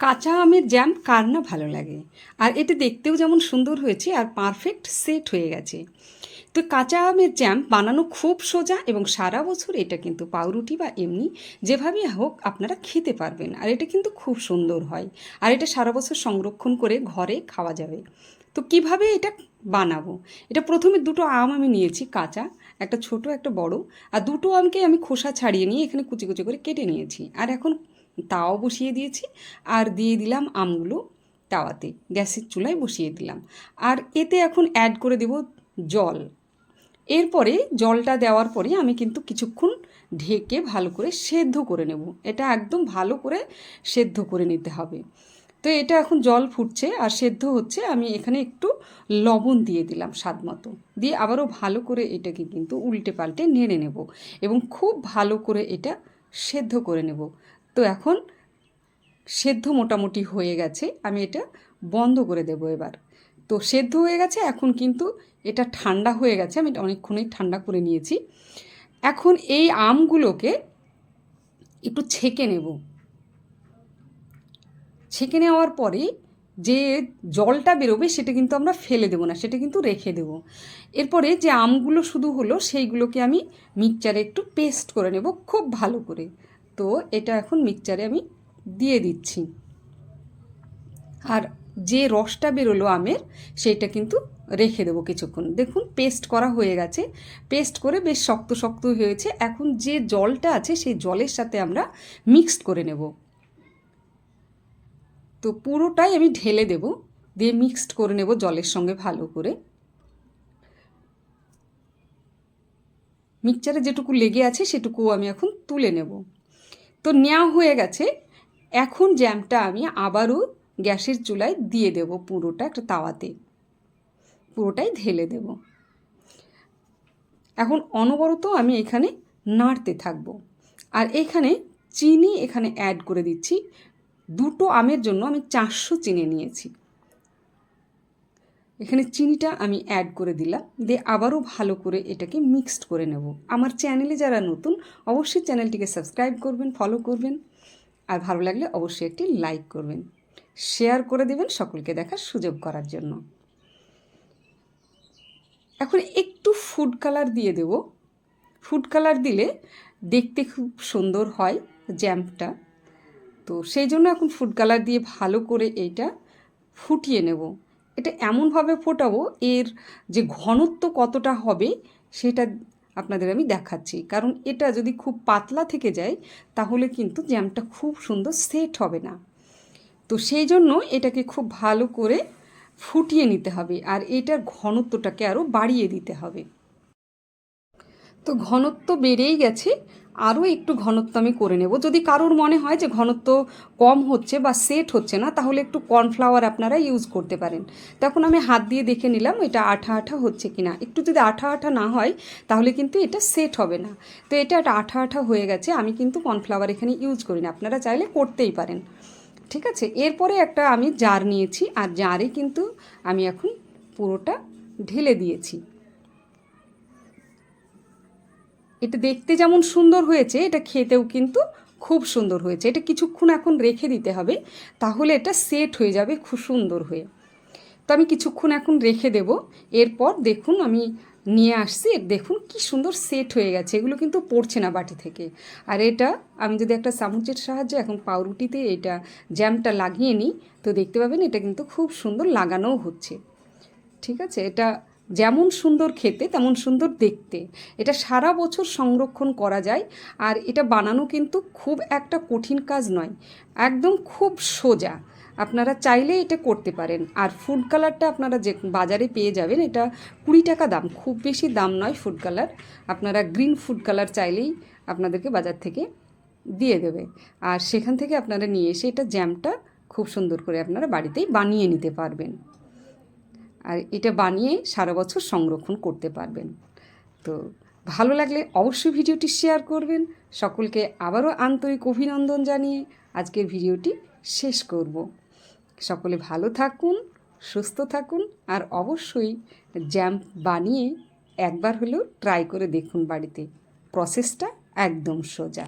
কাঁচা আমের জ্যাম কার না ভালো লাগে? আর এটা দেখতেও যেমন সুন্দর হয়েছে আর পারফেক্ট সেট হয়ে গেছে। তো কাঁচা আমের জ্যাম বানানো খুব সোজা এবং সারা বছর এটা কিন্তু পাউরুটি বা এমনি যেভাবেই হোক আপনারা খেতে পারবেন। আর এটা কিন্তু খুব সুন্দর হয়। আর এটা সারা বছর সংরক্ষণ করে ঘরে খাওয়া যাবে। তো কীভাবে এটা বানাবো? এটা প্রথমে দুটো আম আমি নিয়েছি কাঁচা, একটা ছোট, একটা বড়। আর দুটো আমকে আমি খোসা ছাড়িয়ে নিয়ে এখানে কুচি কুচি করে কেটে নিয়েছি। আর এখন তাও বসিয়ে দিয়েছি। আর দিয়ে দিলাম আমগুলো তাওয়াতে। গ্যাসের চুলায় বসিয়ে দিলাম। আর এতে এখন অ্যাড করে দেব জল। এরপরে জলটা দেওয়ার পরে আমি কিন্তু কিছুক্ষণ ঢেকে ভালো করে সেদ্ধ করে নেব। এটা একদম ভালো করে সেদ্ধ করে নিতে হবে। তো এটা এখন জল ফুটছে আর সেদ্ধ হচ্ছে। আমি এখানে একটু লবণ দিয়ে দিলাম স্বাদ মতো। দিয়ে আবারও ভালো করে এটাকে কিন্তু উল্টে পাল্টে নেড়ে নেব এবং খুব ভালো করে এটা সেদ্ধ করে নেব। তো এখন সেদ্ধ মোটামুটি হয়ে গেছে, আমি এটা বন্ধ করে দেবো এবার। তো সেদ্ধ হয়ে গেছে, এখন কিন্তু এটা ঠান্ডা হয়ে গেছে, আমি অনেকক্ষণই ঠান্ডা করে নিয়েছি। এখন এই আমগুলোকে একটু ছেঁকে নেব। ছেঁকে নেওয়ার পরে যে জলটা বেরোবে সেটা কিন্তু আমরা ফেলে দেবো না, সেটা কিন্তু রেখে দেবো। এরপরে যে আমগুলো শুধু হলো সেইগুলোকে আমি মিক্সচারে একটু পেস্ট করে নেব খুব ভালো করে। তো এটা এখন মিক্সচারে আমি দিয়ে দিচ্ছি। আর যে রসটা বেরোলো আমের, সেইটা কিন্তু রেখে দেবো কিছুক্ষণ। দেখুন পেস্ট করা হয়ে গেছে। পেস্ট করে বেশ শক্ত শক্ত হয়েছে। এখন যে জলটা আছে, সেই জলের সাথে আমরা মিক্সড করে নেব। তো পুরোটাই আমি ঢেলে দেব। দিয়ে মিক্সড করে নেব জলের সঙ্গে ভালো করে। মিক্সচারে যেটুকু লেগে আছে সেটুকু আমি এখন তুলে নেব। তো নেওয়া হয়ে গেছে। এখন জ্যামটা আমি আবারও গ্যাসের চুলায় দিয়ে দেব পুরোটা একটা তাওয়াতে। পুরোটাই ঢেলে দেব। এখন অনবরত আমি এখানে নাড়তে থাকব। আর এখানে চিনি এখানে অ্যাড করে দিচ্ছি। দুটো আমের জন্য আমি চারশো চিনি নিয়েছি। এখানে চিনিটা আমি অ্যাড করে দিলাম, দিয়ে আবারও ভালো করে এটাকে মিক্সড করে নেব। আমার চ্যানেলে যারা নতুন, অবশ্যই চ্যানেলটিকে সাবস্ক্রাইব করবেন ফলো করবেন, আর ভালো লাগলে অবশ্যই একটি লাইক করবেন। শেয়ার করে দেবেন সকলকে দেখার সুযোগ করার জন্য। এখন একটু ফুড কালার দিয়ে দেব। ফুড কালার দিলে দেখতে খুব সুন্দর হয় জ্যাম্পটা তো সেই জন্য এখন ফুড কালার দিয়ে ভালো করে এইটা ফুটিয়ে নেব। এটা এমনভাবে ফোটাবো, এর যে ঘনত্ব কতটা হবে সেটা আপনাদের আমি দেখাচ্ছি। কারণ এটা যদি খুব পাতলা থেকে যায়, তাহলে কিন্তু জ্যামটা খুব সুন্দর সেট হবে না। তো সেই জন্য এটাকে খুব ভালো করে ফুটিয়ে নিতে হবে আর এটার ঘনত্বটাকে আরও বাড়িয়ে দিতে হবে। তো ঘনত্ব বেড়েই গেছে আরও একটু ঘনত্ব আমি করে নেব। যদি কারোর মনে হয় যে ঘনত্ব কম হচ্ছে বা সেট হচ্ছে না, তাহলে একটু কর্নফ্লাওয়ার আপনারা ইউজ করতে পারেন। তখন আমি হাত দিয়ে দেখে নিলাম এটা আঠা আঠা হচ্ছে কি না একটু যদি আঠা আঠা না হয়, তাহলে কিন্তু এটা সেট হবে না। তো এটা একটা আঠা আঠা হয়ে গেছে, আমি কিন্তু কর্নফ্লাওয়ার এখানে ইউজ করি না। আপনারা চাইলে করতেই পারেন। ঠিক আছে? এরপরে একটা আমি জার নিয়েছি, আর জারে কিন্তু আমি এখন পুরোটা ঢেলে দিয়েছি। এটা দেখতে যেমন সুন্দর হয়েছে, এটা খেতেও কিন্তু খুব সুন্দর হয়েছে। এটা কিছুক্ষণ এখন রেখে দিতে হবে, তাহলে এটা সেট হয়ে যাবে খুব সুন্দর হয়ে। তো আমি কিছুক্ষণ এখন রেখে দেব, এরপর দেখুন আমি নিয়ে আসছি, দেখুন কি সুন্দর সেট হয়ে গেছে, এগুলো কিন্তু পড়ছে না বাটি থেকে। আর এটা আমি যদি একটা চামচের সাহায্যে এখন পাউরুটিতে এটা জ্যামটা লাগিয়ে নিই, তো দেখতে পাবেন এটা কিন্তু খুব সুন্দর লাগানোও হচ্ছে। ঠিক আছে, এটা যেমন সুন্দর খেতে, তেমন সুন্দর দেখতে। এটা সারা বছর সংরক্ষণ করা যায় আর এটা বানানো কিন্তু খুব একটা কঠিন কাজ নয়। একদম খুব সোজা। আপনারা চাইলে এটা করতে পারেন। আর ফুড কালারটা আপনারা যে বাজারে পেয়ে যাবেন, এটা কুড়ি টাকা দাম। খুব বেশি দাম নয় ফুড কালার আপনারা গ্রিন ফুড কালার চাইলেই আপনাদেরকে বাজার থেকে দিয়ে দেবে। আর সেখান থেকে আপনারা নিয়ে এসে এটা জ্যামটা খুব সুন্দর করে আপনারা বাড়িতেই বানিয়ে নিতে পারবেন। আর এটা বানিয়ে সারা বছর সংরক্ষণ করতে পারবেন। তো ভালো লাগলে অবশ্যই ভিডিওটি শেয়ার করবেন। সকলকে আবারও আন্তরিক অভিনন্দন জানিয়ে আজকের ভিডিওটি শেষ করব। সকলে ভালো থাকুন, সুস্থ থাকুন আর অবশ্যই জ্যাম বানিয়ে একবার হলেও ট্রাই করে দেখুন বাড়িতে। প্রসেসটা একদম সোজা।